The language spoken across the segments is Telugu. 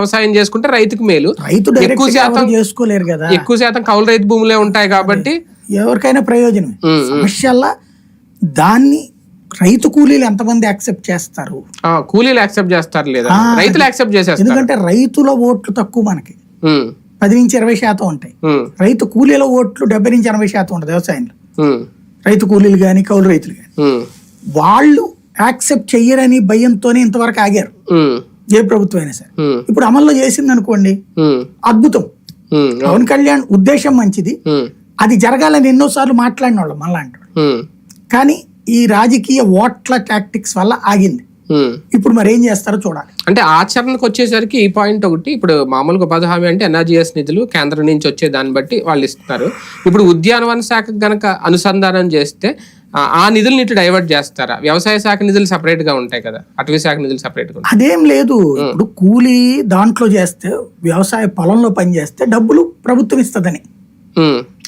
వ్యవసాయం చేసుకుంటే రైతుకు మేలు. రైతు ఎక్కువ శాతం చేసుకోలేరు కదా. ఎక్కువ శాతం కౌలు రైతు భూములే ఉంటాయి కాబట్టి ఎవరికైనా ప్రయోజనం. సమస్యల్లా దాన్ని రైతు కూలీలు ఎంతమంది యాక్సెప్ట్ చేస్తారు? కూలీలు యాక్సెప్ట్ చేస్తారు లేదా? రైతులు యాక్సెప్ట్ చేసేస్తారు. ఎందుకంటే రైతుల ఓట్లు తక్కువ మనకి. పది నుంచి ఇరవై శాతం ఉంటాయి. రైతు కూలీల ఓట్లు డెబ్బై నుంచి ఎనభై శాతం ఉంటుంది వ్యవసాయంలో. రైతు కూలీలు కానీ కౌలు రైతులు కానీ వాళ్ళు యాక్సెప్ట్ చెయ్యరని భయంతోనే ఇంతవరకు ఆగారు. ఏ ప్రభుత్వం అయినా సరే. ఇప్పుడు అమల్లో చేసింది అనుకోండి అద్భుతం. పవన్ కళ్యాణ్ ఉద్దేశం మంచిది. అది జరగాలని ఎన్నోసార్లు మాట్లాడిన వాళ్ళు. ఉమ్, కానీ ఈ రాజకీయ ఓట్ల టాక్టిక్స్ వల్ల ఆగింది. ఇప్పుడు మరి ఏం చేస్తారో చూడాలి. అంటే ఆచరణకు వచ్చేసరికి ఈ పాయింట్ ఒకటి ఇప్పుడు మామూలుగా ఉపాధి హామీ అంటే ఎన్ఆర్జీఎస్ నిధులు కేంద్రం నుంచి వచ్చే దాన్ని బట్టి వాళ్ళు ఇస్తున్నారు. ఇప్పుడు ఉద్యానవన శాఖ గనక అనుసంధానం చేస్తే ఆ- నిధులను ఇటు డైవర్ట్ చేస్తారా? వ్యవసాయ శాఖ నిధులు సపరేట్గా ఉంటాయి కదా. అటవీ శాఖ నిధులు సపరేట్గా అదేం లేదు. ఇప్పుడు కూలీ దాంట్లో చేస్తే వ్యవసాయ పొలంలో పని చేస్తే డబ్బులు ప్రభుత్వం ఇస్తుందని.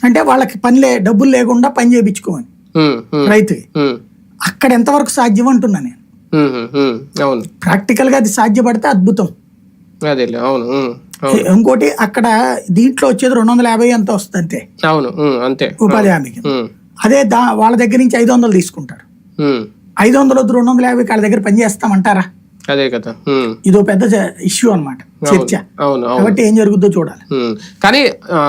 అంటే వాళ్ళకి పని లే డబ్బులు లేకుండా పని చేయించుకోమని ఉమ్, అక్కడ ఎంతవరకు సాధ్యం అంటున్నా నేను. అవును. ప్రాక్టికల్గా అది సాధ్యపడితే అద్భుతం. అవును ఇంకోటి అక్కడ దీంట్లో వచ్చేది రెండు వందల యాభై ఎంత వస్తుంది అంతే అవును అంతే. ఉపాధి హామీకి. అదే దా వాళ్ళ దగ్గర నుంచి ఐదు వందలు తీసుకుంటారు. ఐదు వందలు వద్దు రెండు వందల యాభై వాళ్ళ దగ్గర పని చేస్తామంటారా? అదే కదా. ఇదో పెద్ద ఇష్యూ అన్నమాట చర్చ. కాబట్టి ఏం జరుగుద్దో చూడాలి. కానీ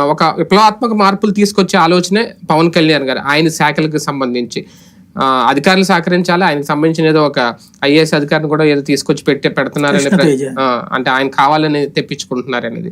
ఒక విప్లవాత్మక మార్పులు తీసుకొచ్చే ఆలోచనే పవన్ కళ్యాణ్ గారు ఆయన శాఖలకు సంబంధించి. అధికారులు సహకరించాలి ఆయనకు సంబంధించిన ఏదో ఒక ఐఏఎస్ అధికారిని కూడా ఏదో తీసుకొచ్చి పెట్టే. ఆ, అంటే ఆయన కావాలని తెప్పించుకుంటున్నారు అనేది